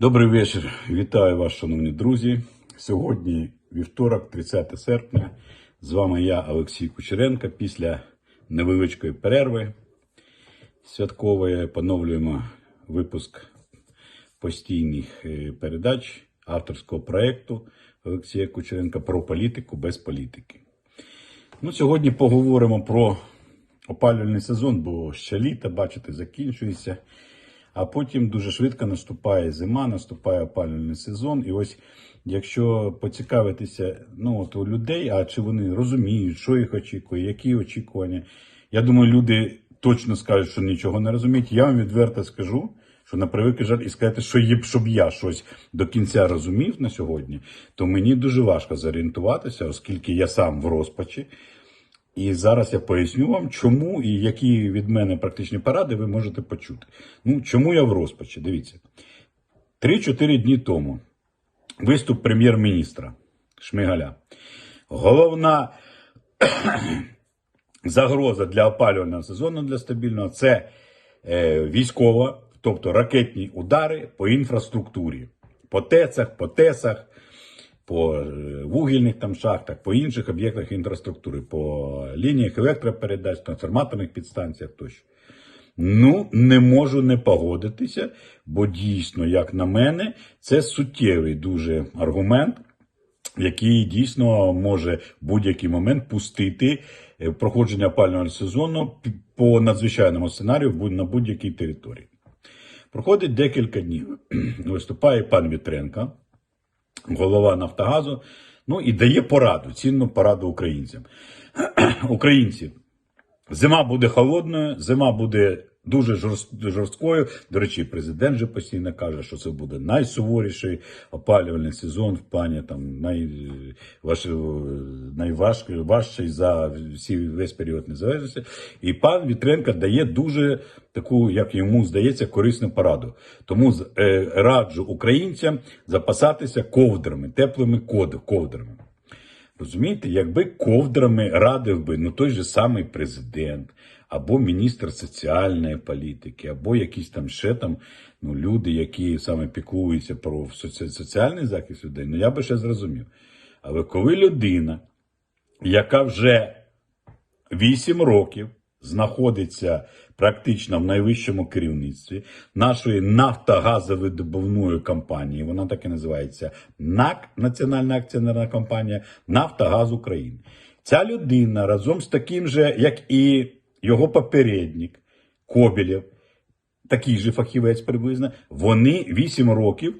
Добрий вечір. Вітаю вас, шановні друзі. Сьогодні вівторок, 30 серпня. З вами я, Олексій Кучеренко. Після невеличкої перерви святкової поновлюємо випуск постійних е, передач авторського проєкту Олексія Кучеренка про політику без політики. Ну, сьогодні поговоримо про опалювальний сезон, бо ще літо, бачите, закінчується. А потім дуже швидко наступає зима, наступає опалювальний сезон. І ось якщо поцікавитися ну, от у людей, а чи вони розуміють, що їх очікує, які очікування. Я думаю, люди точно скажуть, що нічого не розуміють. Я вам відверто скажу, що на превеликий жаль, і сказати, що є, щоб я щось до кінця розумів на сьогодні, то мені дуже важко зорієнтуватися, оскільки я сам в розпачі. І зараз я поясню вам, чому і які від мене практичні поради ви можете почути. Ну, чому я в розпачі? Дивіться. 3-4 дні тому виступ прем'єр-міністра Шмигаля. Головна загроза для опалювального сезону для стабільного це е, військова, тобто ракетні удари по інфраструктурі, по ТЕЦах, по ТЕСах, по е, вугільних там шахтах, по інших об'єктах інфраструктури, по лініях електропередач, трансформаторних підстанціях тощо. Ну, не можу не погодитися, бо дійсно, як на мене, це суттєвий дуже аргумент, який дійсно може в будь-який момент пустити е, проходження опалювального сезону по надзвичайному сценарію на будь-якій території. Проходить декілька днів. Виступає пан Вітренко, голова Нафтогазу, ну і дає пораду, цінну пораду українцям. Українці, зима буде холодною, зима буде дуже жорсткою. До речі, президент же постійно каже, що це буде найсуворіший опалювальний сезон в плані там най, найважчий важчий за всі весь період незалежності. І пан Вітренко дає дуже таку, як йому здається, корисну пораду. Тому е, раджу українцям запасатися ковдрами, теплими ковдрами. Розумієте, якби ковдрами радив би ну той же самий президент, або міністр соціальної політики, або якісь там ще там ну, люди, які саме піклуються про соці- соціальний захист людей, ну я би ще зрозумів. Але коли людина, яка вже 8 років знаходиться практично в найвищому керівництві нашої нафтогазовидобувної компанії, вона так і називається НАК, Національна акціонерна компанія, Нафтогаз України. Ця людина разом з таким же, як і його попередник Кобілєв, такий же фахівець приблизно, вони 8 років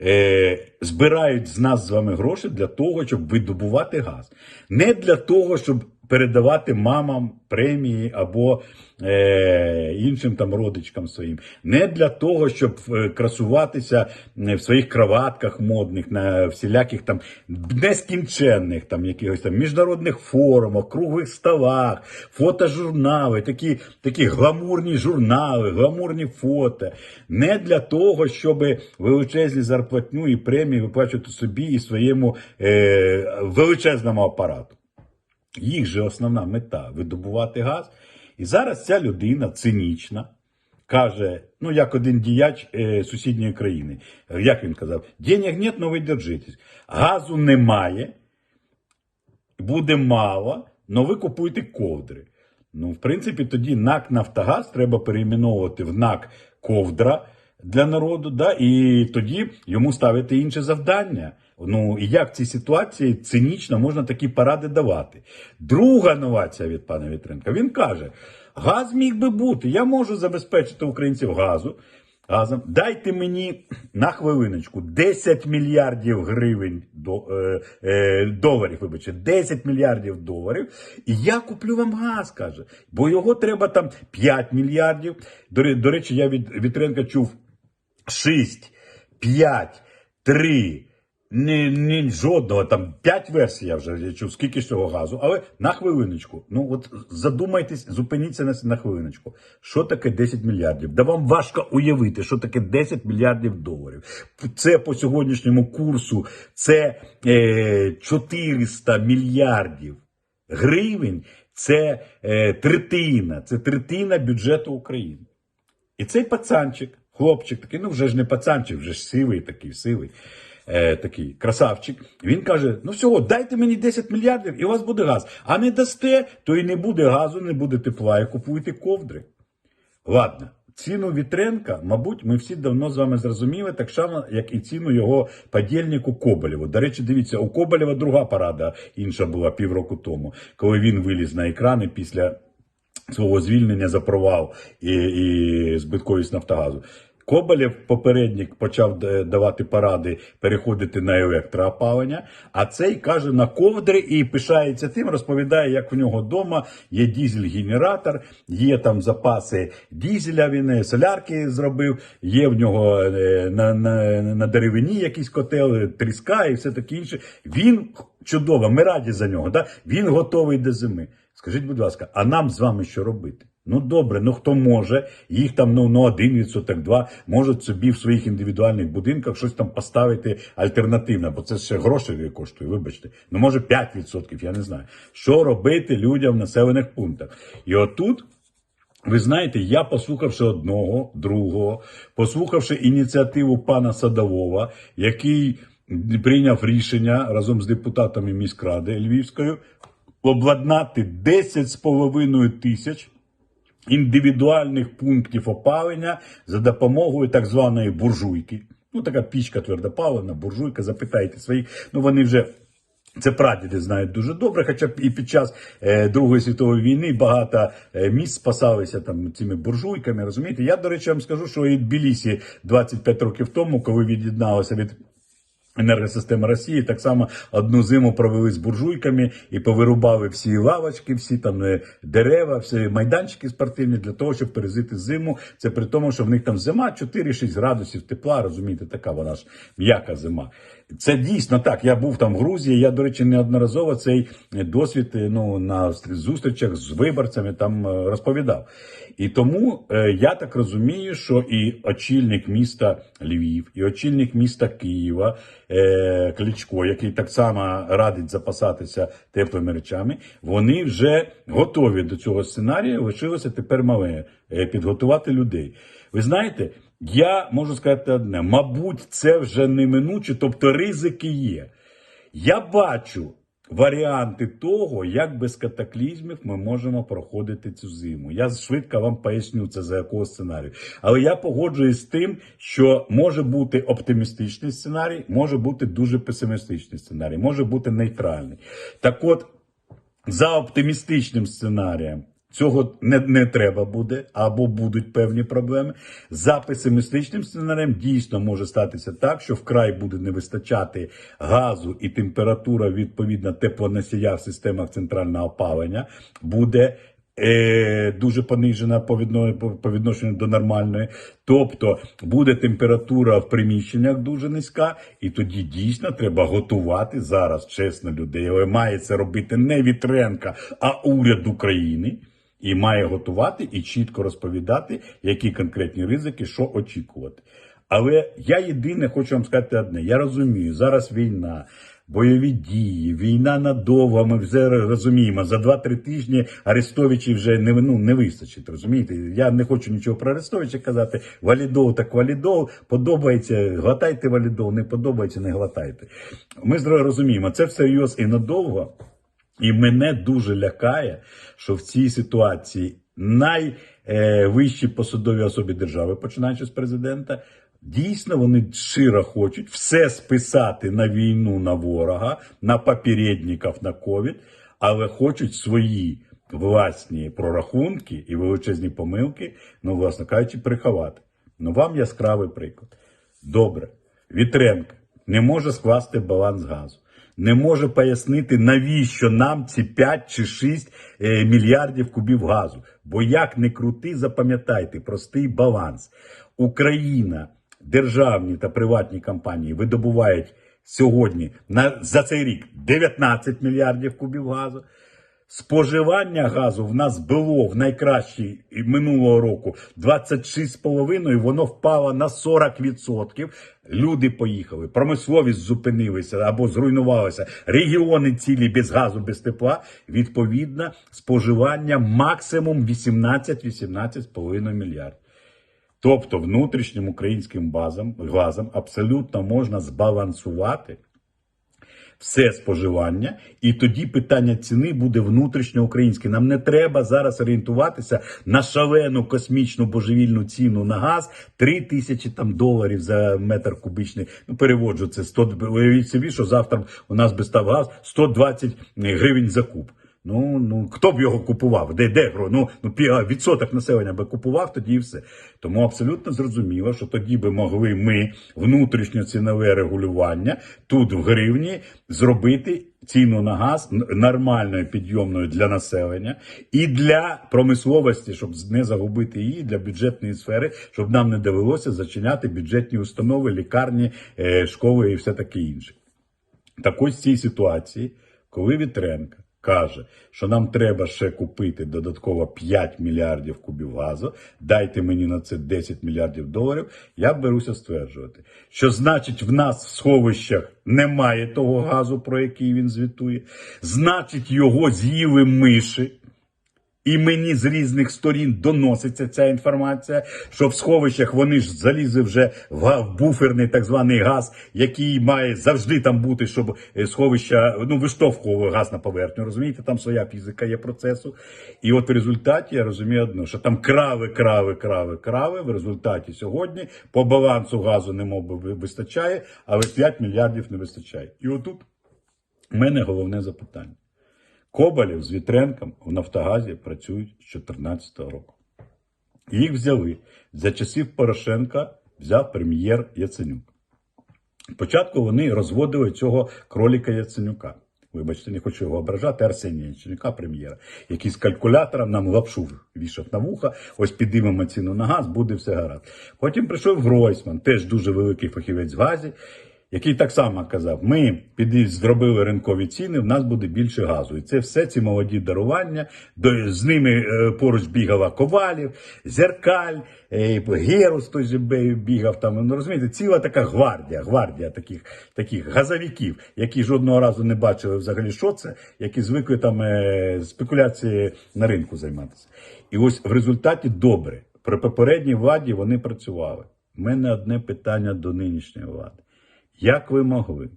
е, збирають з нас з вами гроші для того, щоб видобувати газ. Не для того, щоб передавати мамам премії або е, іншим там родичкам своїм. Не для того, щоб е, красуватися е, в своїх кроватках модних, на всіляких там нескінченних там якихось там міжнародних форумах, круглих столах, фотожурнали, такі, такі гламурні журнали, гламурні фото. Не для того, щоб величезні зарплатню і премії виплачувати собі і своєму е, величезному апарату. Їх же основна мета видобувати газ. І зараз ця людина цинічна каже: ну, як один діяч е, сусідньої країни. Як він казав, денег нет, но ви держитесь. Газу немає, буде мало, но ви купуєте ковдри. Ну, в принципі, тоді НАК Нафтогаз треба перейменовувати в НАК Ковдра для народу, да, і тоді йому ставити інше завдання. Ну і як в цій ситуації цинічно можна такі поради давати? Друга новація від пана Вітренка. Він каже: газ міг би бути. Я можу забезпечити українців газу. Газом. Дайте мені на хвилиночку 10 мільярдів гривень до, е, е, доларів, вибачте, 10 мільярдів доларів, і я куплю вам газ, каже. Бо його треба там 5 мільярдів. До, до речі, я від Вітренка чув 6, 5, 3. Ні, ні, жодного, там 5 версій я вже чув, скільки ж цього газу. Але на хвилиночку. Ну от задумайтесь, зупиніться на, на хвилиночку. Що таке 10 мільярдів? Да вам важко уявити, що таке 10 мільярдів доларів. Це по сьогоднішньому курсу це е, 400 мільярдів гривень. Це е, третина, це третина бюджету України. І цей пацанчик хлопчик такий, ну вже ж не пацанчик, вже ж сивий такий, сивий. Е, такий красавчик. Він каже: ну всього, дайте мені 10 мільярдів, і у вас буде газ. А не дасте, то і не буде газу, не буде тепла, і купуйте ковдри. Ладно, ціну Вітренка, мабуть, ми всі давно з вами зрозуміли, так само, як і ціну його подільнику Коболєву. До речі, дивіться, у Коболєва друга парада інша була півроку тому, коли він виліз на екрани після свого звільнення за провал і, і збитковість Нафтогазу. Коболєв, попередник, почав е, давати поради переходити на електроопалення, а цей каже на ковдри і пишається тим, розповідає, як в нього вдома є дізель-генератор, є там запаси дізеля, він е, солярки зробив, є в нього е, на, на, на деревині якийсь котел, тріска і все таке інше. Він чудово, ми раді за нього. Да? Він готовий до зими. Скажіть, будь ласка, а нам з вами що робити? Ну добре, ну хто може, їх там ну, ну один відсоток, два можуть собі в своїх індивідуальних будинках щось там поставити альтернативне, бо це ще гроші коштує, вибачте. Ну може 5%, я не знаю. Що робити людям в населених пунктах? І отут. Ви знаєте, я послухавши одного, другого, послухавши ініціативу пана Садового, який прийняв рішення разом з депутатами міськради Львівської обладнати 10,5 тисяч індивідуальних пунктів опалення за допомогою так званої буржуйки. Ну, така пічка твердопалена, буржуйка, запитайте своїх. Ну, вони вже. Це прадіди знають дуже добре, хоча і під час е, Другої світової війни багато е, міст спасалися там цими буржуйками. Розумієте? Я, до речі, вам скажу, що і Тбілісі 25 років тому, коли від'єдналося від енергосистеми Росії, так само одну зиму провели з буржуйками і повирубали всі лавочки, всі там е, дерева, всі майданчики спортивні для того, щоб пережити зиму. Це при тому, що в них там зима 4-6 градусів тепла. Розумієте, така вона ж м'яка зима. Це дійсно так. Я був там в Грузії. Я, до речі, неодноразово цей досвід е, ну, на зустрічах з виборцями там е, розповідав. І тому е, я так розумію, що і очільник міста Львів, і очільник міста Києва Кличко, який так само радить запасатися теплими речами, вони вже готові до цього сценарію. Лишилося тепер мале підготувати людей. Ви знаєте, я можу сказати одне: мабуть, це вже неминуче, тобто ризики є. Я бачу варіанти того, як без катаклізмів ми можемо проходити цю зиму. Я швидко вам поясню це за якого сценарію. Але я погоджуюсь з тим, що може бути оптимістичний сценарій, може бути дуже песимістичний сценарій, може бути нейтральний. Так от, за оптимістичним сценарієм. Цього не, не треба буде, або будуть певні проблеми. За песимістичним сценарієм дійсно може статися так, що вкрай буде не вистачати газу і температура відповідно теплоносія в системах центрального опалення буде е, дуже понижена по відношенню до нормальної. Тобто буде температура в приміщеннях дуже низька, і тоді дійсно треба готувати зараз чесно людей. Але має це робити не Вітренка, а уряд України. І має готувати і чітко розповідати, які конкретні ризики, що очікувати. Але я єдине хочу вам сказати одне: я розумію, зараз війна, бойові дії, війна надовго. Ми вже розуміємо, за 2-3 тижні Арестовичі вже не ну, не вистачить. Розумієте? Я не хочу нічого про Арестовича казати. Валідол так валідол. Подобається, глотайте валідол, не подобається, не глотайте. Ми розуміємо, це всерйоз і надовго. І мене дуже лякає, що в цій ситуації найвищі посадові особи держави, починаючи з президента, дійсно вони щиро хочуть все списати на війну, на ворога, на попередників, на ковід, але хочуть свої власні прорахунки і величезні помилки, ну, власне кажучи, приховати. Ну, вам яскравий приклад. Добре, Вітренко не може скласти баланс газу не може пояснити, навіщо нам ці 5 чи 6 е, мільярдів кубів газу. Бо як не крути, запам'ятайте, простий баланс. Україна, державні та приватні компанії видобувають сьогодні на, за цей рік 19 мільярдів кубів газу. Споживання газу в нас було в найкращій минулого року 26,5, воно впало на 40%. Люди поїхали, промисловість зупинилася або зруйнувалася. Регіони цілі без газу, без тепла. Відповідно, споживання максимум 18-18,5 мільярдів. Тобто внутрішнім українським базам, газом абсолютно можна збалансувати все споживання, і тоді питання ціни буде внутрішньоукраїнське. Нам не треба зараз орієнтуватися на шалену космічну божевільну ціну на газ 3 тисячі там доларів за метр кубічний. Ну переводжу це 100, уявіть собі, що завтра у нас би став газ 120 гривень за куб. Ну, ну хто б його купував? Де де? Ну, ну відсоток населення би купував, тоді і все. Тому абсолютно зрозуміло, що тоді би могли ми внутрішнє цінове регулювання тут в гривні зробити ціну на газ нормальною підйомною для населення і для промисловості, щоб не загубити її для бюджетної сфери, щоб нам не довелося зачиняти бюджетні установи, лікарні, е, школи і все таке інше. Так ось в цій ситуації, коли Вітренка каже, що нам треба ще купити додатково 5 мільярдів кубів газу, дайте мені на це 10 мільярдів доларів, я беруся стверджувати, що значить в нас в сховищах немає того газу, про який він звітує, значить його з'їли миші. І мені з різних сторін доноситься ця інформація, що в сховищах вони ж залізли вже в буферний так званий газ, який має завжди там бути, щоб е, сховища ну виштовхував газ на поверхню. Розумієте, там своя фізика є процесу. І от в результаті я розумію одно, що там крави, крави, крави, крави. В результаті сьогодні по балансу газу не би вистачає, але 5 мільярдів не вистачає. І отут у мене головне запитання. Коболєв з Вітренком в Нафтогазі працюють з 2014 року. Їх взяли за часів Порошенка, взяв прем'єр Яценюк. Спочатку вони розводили цього кроліка Яценюка. Вибачте, не хочу його ображати, Арсенія Яценюка, прем'єра, який з калькулятором нам лапшу вішав на вуха, ось підіймемо ціну на газ, буде все гаразд. Потім прийшов Гройсман, теж дуже великий фахівець в газі, який так само казав: ми піди зробили ринкові ціни, в нас буде більше газу. І це все ці молоді дарування. До, з ними е, поруч бігала Ковалів, Зеркаль, е, Герус той же бігав там. Ну розумієте, ціла така гвардія, гвардія таких, таких газовиків, які жодного разу не бачили взагалі, що це, які звикли там е, спекуляції на ринку займатися. І ось в результаті добре. При попередній владі вони працювали. У мене одне питання до нинішньої влади. Як ви могли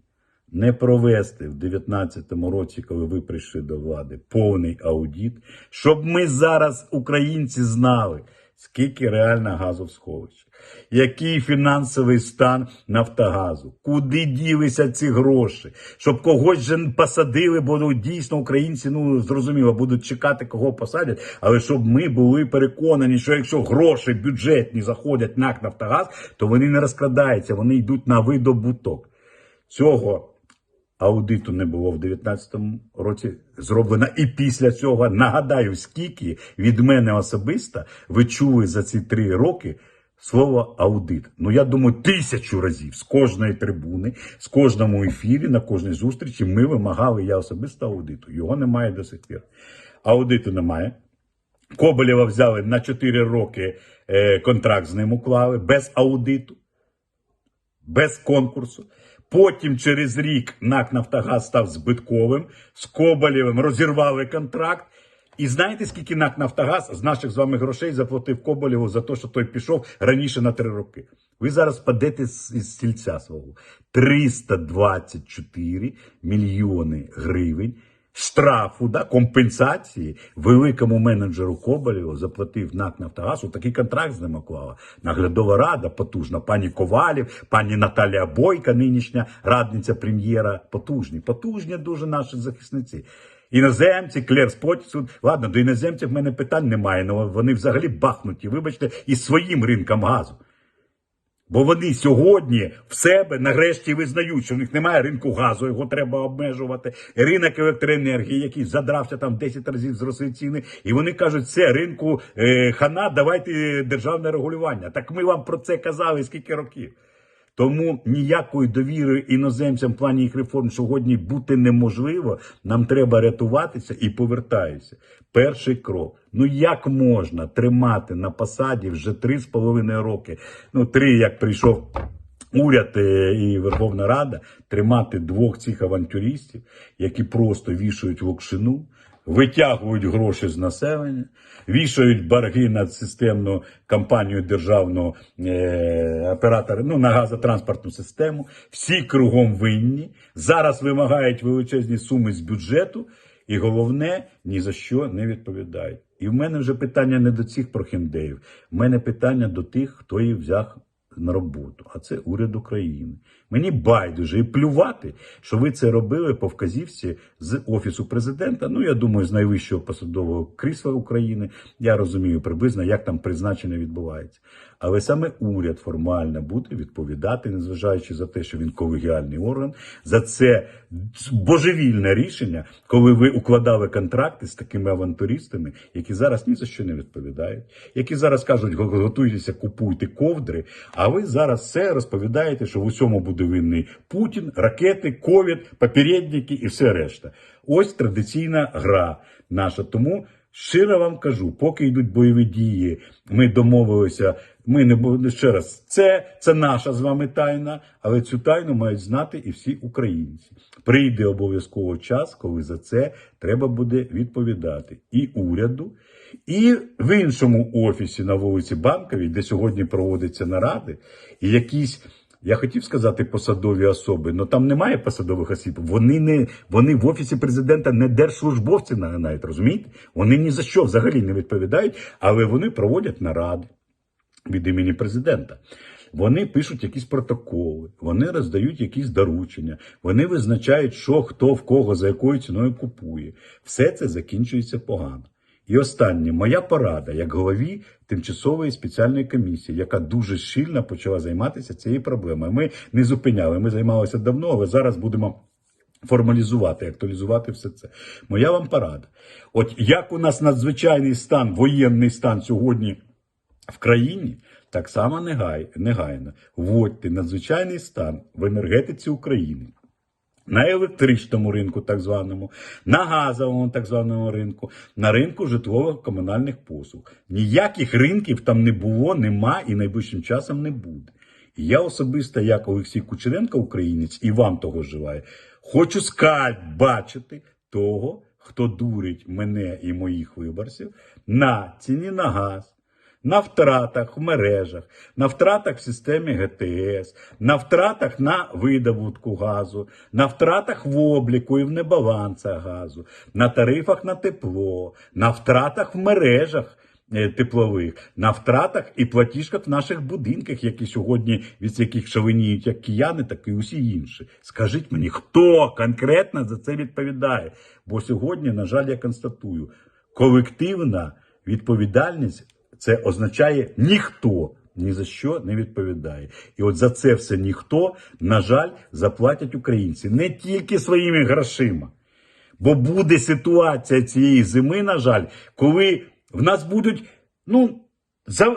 не провести в 2019 році, коли ви прийшли до влади, повний аудіт, щоб ми зараз, українці, знали, скільки реально газу в сховищі, який фінансовий стан Нафтогазу, куди ділися ці гроші, щоб когось же посадили, бо ну, дійсно українці, ну зрозуміло, будуть чекати, кого посадять, але щоб ми були переконані, що якщо гроші бюджетні заходять на Нафтогаз, то вони не розкрадаються, вони йдуть на видобуток. Цього аудиту не було в 2019 році зроблено. І після цього нагадаю, скільки від мене особисто ви чули за ці три роки. Слово аудит. Ну я думаю, тисячу разів з кожної трибуни, з кожному ефірі, на кожній зустрічі ми вимагали я особисто аудиту. Його немає до сих пір. Аудиту немає. Коболєва взяли на 4 роки е, контракт з ним уклали без аудиту без конкурсу. Потім через рік НАК Нафтогаз став збитковим, з Коболєвим розірвали контракт. І знаєте, скільки НАК Нафтогаз з наших з вами грошей заплатив Коболєву за те, що той пішов раніше на три роки? Ви зараз падете з стільця свого. 324 мільйони гривень штрафу, да, компенсації великому менеджеру Коболєву заплатив НАК Нафтогаз. Такий контракт з ним уклала. Наглядова рада потужна. Пані Ковалів, пані Наталія Бойка, нинішня радниця прем'єра. Потужні, потужні дуже наші захисниці. Іноземці, Клер Спотісун. Ладно, до іноземців в мене питань немає, але вони взагалі бахнуті, вибачте, із своїм ринком газу. Бо вони сьогодні в себе нарешті визнають, що в них немає ринку газу, його треба обмежувати. Ринок електроенергії, який задрався там в 10 разів зросли ціни, і вони кажуть, це ринку е, хана, давайте державне регулювання. Так ми вам про це казали скільки років. Тому ніякої довіри іноземцям в плані їх реформ сьогодні бути неможливо. Нам треба рятуватися і повертаюся. Перший крок. Ну як можна тримати на посаді вже три з половиною роки? Ну, три, як прийшов уряд е, і Верховна Рада, тримати двох цих авантюристів, які просто вішають локшину. витягують гроші з населення, вішають борги на системну компанію державного е, оператора, ну на газотранспортну систему. Всі кругом винні. Зараз вимагають величезні суми з бюджету, і головне ні за що не відповідають. І в мене вже питання не до цих прохіндеїв. В мене питання до тих, хто їх взяв на роботу, а це уряд України. Мені байдуже і плювати, що ви це робили по вказівці з офісу президента. Ну я думаю, з найвищого посадового крісла України. Я розумію приблизно, як там призначення відбувається. Але саме уряд формально буде відповідати, незважаючи за те, що він колегіальний орган, за це божевільне рішення, коли ви укладали контракти з такими авантуристами, які зараз ні за що не відповідають, які зараз кажуть, готуйтеся, купуйте ковдри. А ви зараз все розповідаєте, що в усьому буде винний Путін, ракети, ковід, попередники і все решта. Ось традиційна гра наша. Тому щиро вам кажу, поки йдуть бойові дії, ми домовилися. Ми не ще раз. Це, це наша з вами тайна, але цю тайну мають знати і всі українці. Прийде обов'язково час, коли за це треба буде відповідати і уряду, і в іншому офісі на вулиці Банковій, де сьогодні проводяться наради, і якісь. Я хотів сказати посадові особи, але там немає посадових осіб. Вони не вони в офісі президента не держслужбовці на- навіть розумієте? Вони ні за що взагалі не відповідають, але вони проводять наради від імені президента. Вони пишуть якісь протоколи, вони роздають якісь доручення, вони визначають, що хто в кого за якою ціною купує. Все це закінчується погано. І останнє, моя порада як голові тимчасової спеціальної комісії, яка дуже щільно почала займатися цією проблемою. Ми не зупиняли, ми займалися давно, але зараз будемо формалізувати, актуалізувати все це. Моя вам порада. От як у нас надзвичайний стан, воєнний стан сьогодні в країні, так само негай, негайно вводьте надзвичайний стан в енергетиці України. На електричному ринку, так званому, на газовому так званому ринку, на ринку житлово-комунальних послуг. Ніяких ринків там не було, нема і найближчим часом не буде. І я особисто, як Олексій Кучеренко, українець, і вам того желаю, хочу скальп бачити того, хто дурить мене і моїх виборців на ціні на газ, на втратах в мережах, на втратах в системі ГТС, на втратах на видобутку газу, на втратах в обліку і в небалансах газу, на тарифах на тепло, на втратах в мережах. е, Теплових на втратах і платіжках в наших будинках, які сьогодні від яких шаленіють як кияни, так і усі інші. Скажіть мені, хто конкретно за це відповідає? Бо сьогодні, на жаль, я констатую, колективна відповідальність це означає ніхто ні за що не відповідає. І от за це все ніхто, на жаль, заплатять українці не тільки своїми грошима. Бо буде ситуація цієї зими, на жаль, коли в нас будуть, ну.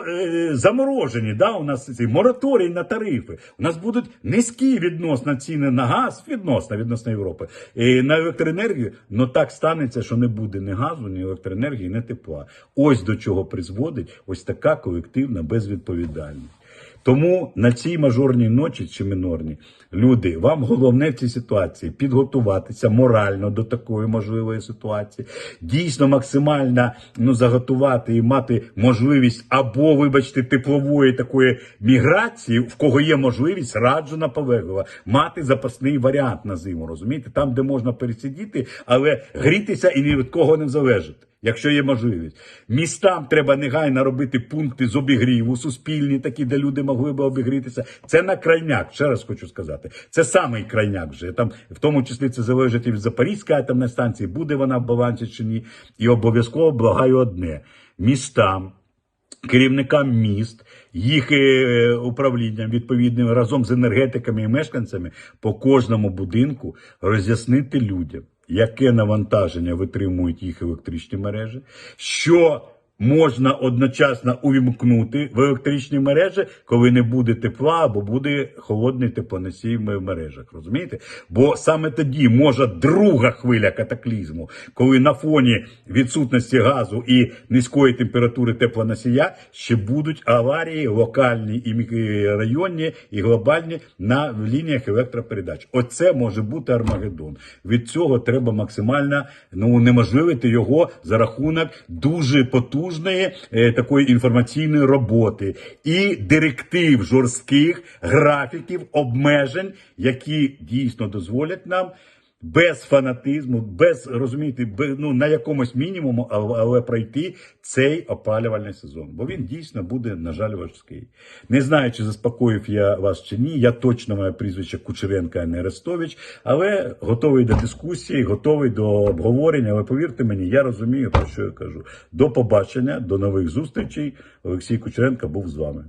Е, заморожені, да, у нас ці мораторій на тарифи. У нас будуть низькі відносно ціни на газ, відносно відносно Європи, і на електроенергію. Ну так станеться, що не буде ні газу, ні електроенергії, ні тепла. Ось до чого призводить ось така колективна безвідповідальність. Тому на цій мажорній ночі чи мінорній, люди, вам головне в цій ситуації підготуватися морально до такої можливої ситуації, дійсно максимально ну, заготувати і мати можливість або, вибачте, теплової такої міграції, в кого є можливість, раджу наполегливо, мати запасний варіант на зиму, розумієте, там, де можна пересидіти, але грітися і ні від кого не залежати якщо є можливість. Містам треба негайно робити пункти з обігріву, суспільні, такі, де люди могли би обігрітися. Це на крайняк, ще раз хочу сказати. Це самий крайняк вже. Там, в тому числі, це залежить і від Запорізької атомної станції, буде вона в балансі чи ні. І обов'язково благаю одне: містам. Керівникам міст, їх е, управлінням відповідним разом з енергетиками і мешканцями по кожному будинку роз'яснити людям, яке навантаження витримують їх електричні мережі, що можна одночасно увімкнути в електричні мережі, коли не буде тепла або буде холодний теплоносій в мережах. Розумієте? Бо саме тоді може друга хвиля катаклізму, коли на фоні відсутності газу і низької температури теплоносія ще будуть аварії локальні і мікрорайонні, і глобальні на лініях електропередач. Оце може бути Армагеддон. Від цього треба максимально ну унеможливити його за рахунок дуже потужної е, такої інформаційної роботи і директив жорстких графіків обмежень, які дійсно дозволять нам. Без фанатизму, без розумієте, ну на якомусь мінімуму, але, але пройти цей опалювальний сезон. Бо він дійсно буде, на жаль, важкий. Не знаю, чи заспокоїв я вас чи ні. Я точно моє прізвище Кучеренко, а не Арестович, але готовий до дискусії, готовий до обговорення. Але повірте мені, я розумію, про що я кажу. До побачення, до нових зустрічей. Олексій Кучеренко був з вами.